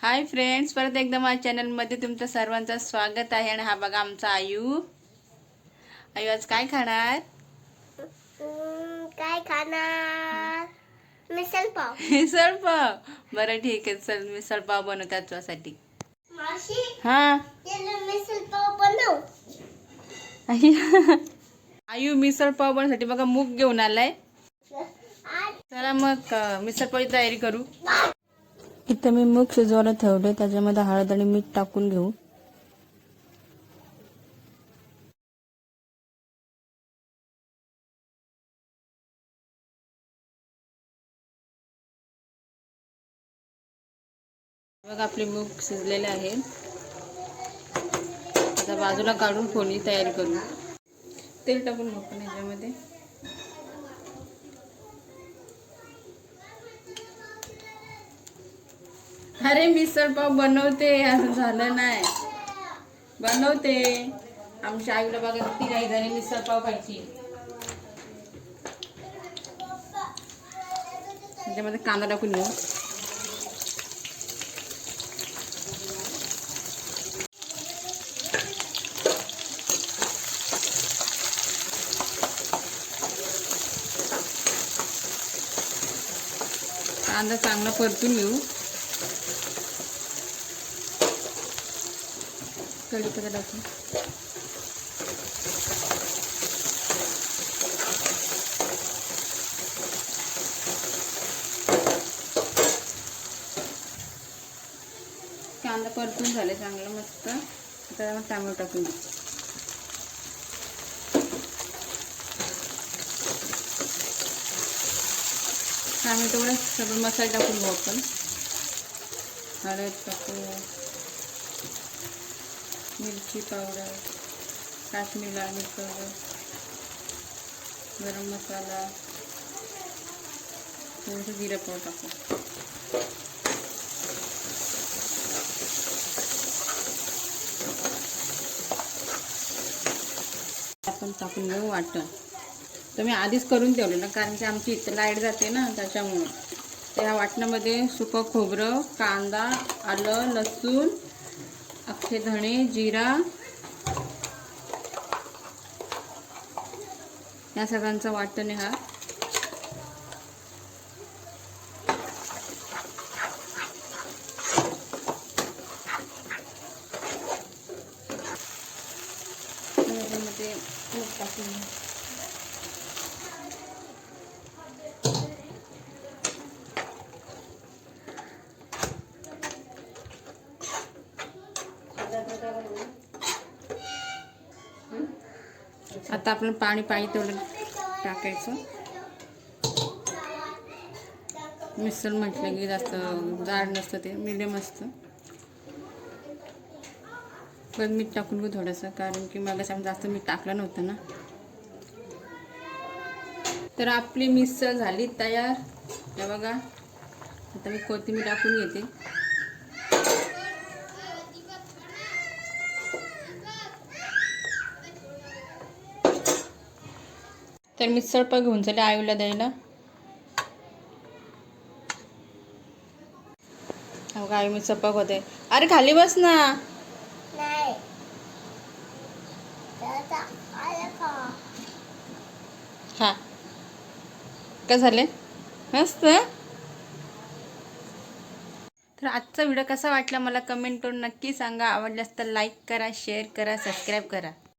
Hi friends परत एकदा माझ्या चॅनलमध्ये तुमचं सर्वांचं स्वागत आहे आणि हा बघा आमचा आयू. आयू आज काय खाणार? काय खाणार? मिसल पाव. मिसळ पाव. बरं ठीक आहे. चल मिसळ पाव बनवतात तुझ्यासाठी. हा? मिसल पाव बनव. आयू. आयू मिसळ पाव बनवण्यासाठी बघा मूग घेऊन आलाय. चला मग अं, मिसळ पावची तयारी करू. इथं मी मूग शिजवायला ठेवले त्याच्यामध्ये हळद आणि मीठ टाकून घेऊ. बघा आपले मूग शिजलेले आहे आता बाजूला काढून फोडणी तयारी करू. तेल टाकून घेऊ पण याच्यामध्ये. अरे मिसळपाव बनवते असं झालं नाही. बनवते. आमच्या आईला बघा किती काही झाली मिसळपाव खायची. त्याच्यामध्ये कांदा टाकून घेऊ. कांदा चांगला परतून घेऊ. कढीपत्ता टाकू. कांदा परतून झाले चांगलं मस्त. आता मग टॅमॅटो टाकून घेऊ टॅमॅटोवर सगळं मसाला टाकून घेऊ आपण. हळद टाकू मिरची पावडर काश्मीर लाल मिरच पावडर गरम मसाला थोडंसं जिरा पावडर टाकू. आपण टाकून घेऊ वाटण. तर मी आधीच करून ठेवलेलं कारण की आमची इथं लाइट जाते ना त्याच्यामुळं. त्या वाटणामध्ये सुकं खोबरं कांदा आलं लसूण अख्खे धणे जिरा. या सगळ्यांचा वाटण आहे हा त्याच्यामध्ये आता आपण पाणी पाणी तेवढं टाकायचं. मिसळ म्हटलं की जास्त जाड नसतं ते मिडियम असतं. पण मीठ टाकून घेऊ थोडंसं कारण की मला जास्त मीठ टाकलं नव्हतं ना. तर आपली मिसळ झाली तयार. हे बघा आता मी कोथिंबीर टाकून घेते. तर मिसळ पण घेऊन चले आईला द्यायला. हो आई मिसळ पाक होते. अरे खाली बस ना. हा. काय झाले मस्त. तर आजचा व्हिडिओ कसा वाटला मला कमेंट करून नक्की सांगा. आवडल्यास तर लाईक करा शेअर करा सबस्क्राईब करा.